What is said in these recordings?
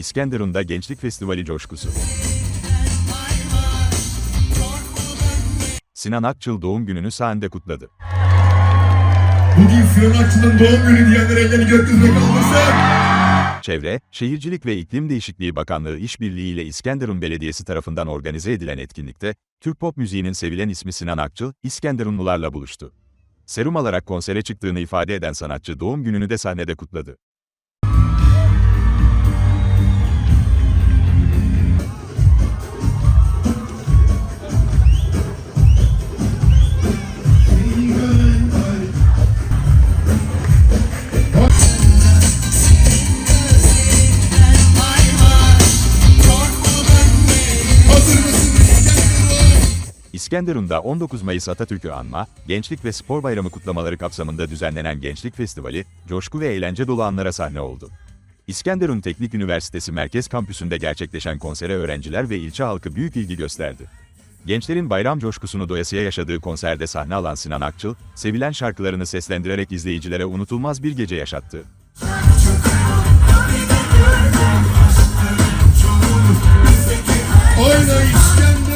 İskenderun'da Gençlik Festivali coşkusu. Sinan Akçıl doğum gününü sahnede kutladı. Bugün Sinan Akçıl'ın doğum günü diyenler ellerini gökyüzüne kaldırsın. Çevre, Şehircilik ve İklim Değişikliği Bakanlığı işbirliği ile İskenderun Belediyesi tarafından organize edilen etkinlikte, Türk pop müziğinin sevilen ismi Sinan Akçıl, İskenderunlularla buluştu. Serum alarak konsere çıktığını ifade eden sanatçı doğum gününü de sahnede kutladı. İskenderun'da 19 Mayıs Atatürk'ü anma, Gençlik ve Spor Bayramı kutlamaları kapsamında düzenlenen Gençlik Festivali, coşku ve eğlence dolu anlara sahne oldu. İskenderun Teknik Üniversitesi Merkez Kampüsü'nde gerçekleşen konsere öğrenciler ve ilçe halkı büyük ilgi gösterdi. Gençlerin bayram coşkusunu doyasıya yaşadığı konserde sahne alan Sinan Akçıl, sevilen şarkılarını seslendirerek izleyicilere unutulmaz bir gece yaşattı. Oyna İskenderun.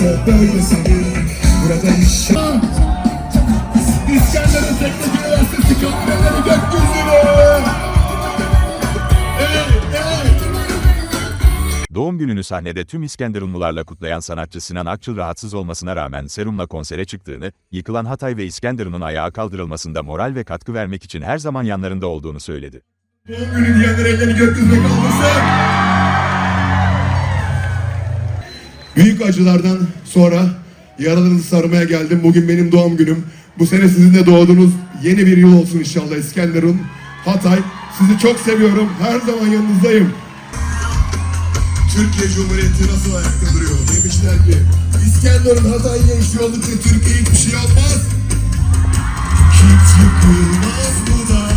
Böyle seni Burada yaşa İskenderun Teknik Üniversitesi kameraları gökyüzüne Doğum gününü sahnede tüm İskenderunlularla kutlayan sanatçı Sinan Akçıl rahatsız olmasına rağmen serumla konsere çıktığını, yıkılan Hatay ve İskenderun'un ayağa kaldırılmasında moral ve katkı vermek için her zaman yanlarında olduğunu söyledi. Doğum günü diyenler ellerini gökyüzüne kaldırsın. Büyük acılardan sonra yaralarınızı sarmaya geldim. Bugün benim doğum günüm. Bu sene sizin de doğduğunuz yeni bir yıl olsun inşallah İskenderun, Hatay. Sizi çok seviyorum. Her zaman yanınızdayım. Türkiye Cumhuriyeti nasıl ayakta duruyor? Demişler ki İskenderun Hatay gençliği oldukça Türkiye hiçbir şey olmaz. Hiç yıkılmaz bu da.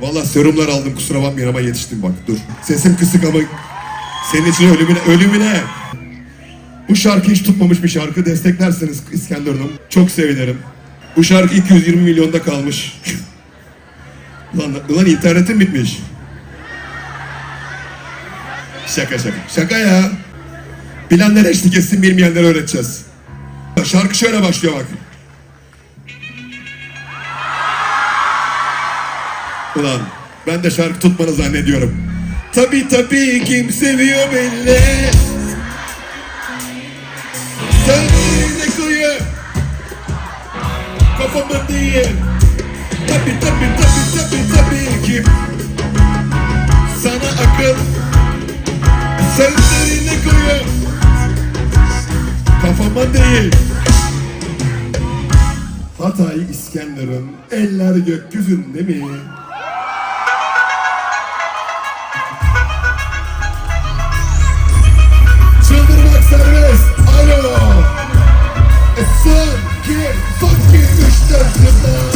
Valla serumlar aldım kusura bakmayın ama yetiştim bak dur. Sesim kısık ama senin için ölümüne ölümüne. Bu şarkı hiç tutmamış bir şarkı. Desteklerseniz İskenderun'um. Çok sevinirim. Bu şarkı 220 milyonda kalmış. ulan, ulan internetim bitmiş. Şaka şaka. Şaka ya. Bilenlere eşlik etsin bilmeyenlere öğreteceğiz. Şarkı şöyle başlıyor bak. Ulan ben de şarkı tutmanı zannediyorum. Tabi tabi kim seviyor belli. Sözlerine koyu. Kafama değil. Tabi tabi tabi tabi tabi kim. Sana akıl. Sözlerine koyu. Kafama değil. Hatay İskenderun eller gökyüzünde mi? Son, iki, son, iki, üç.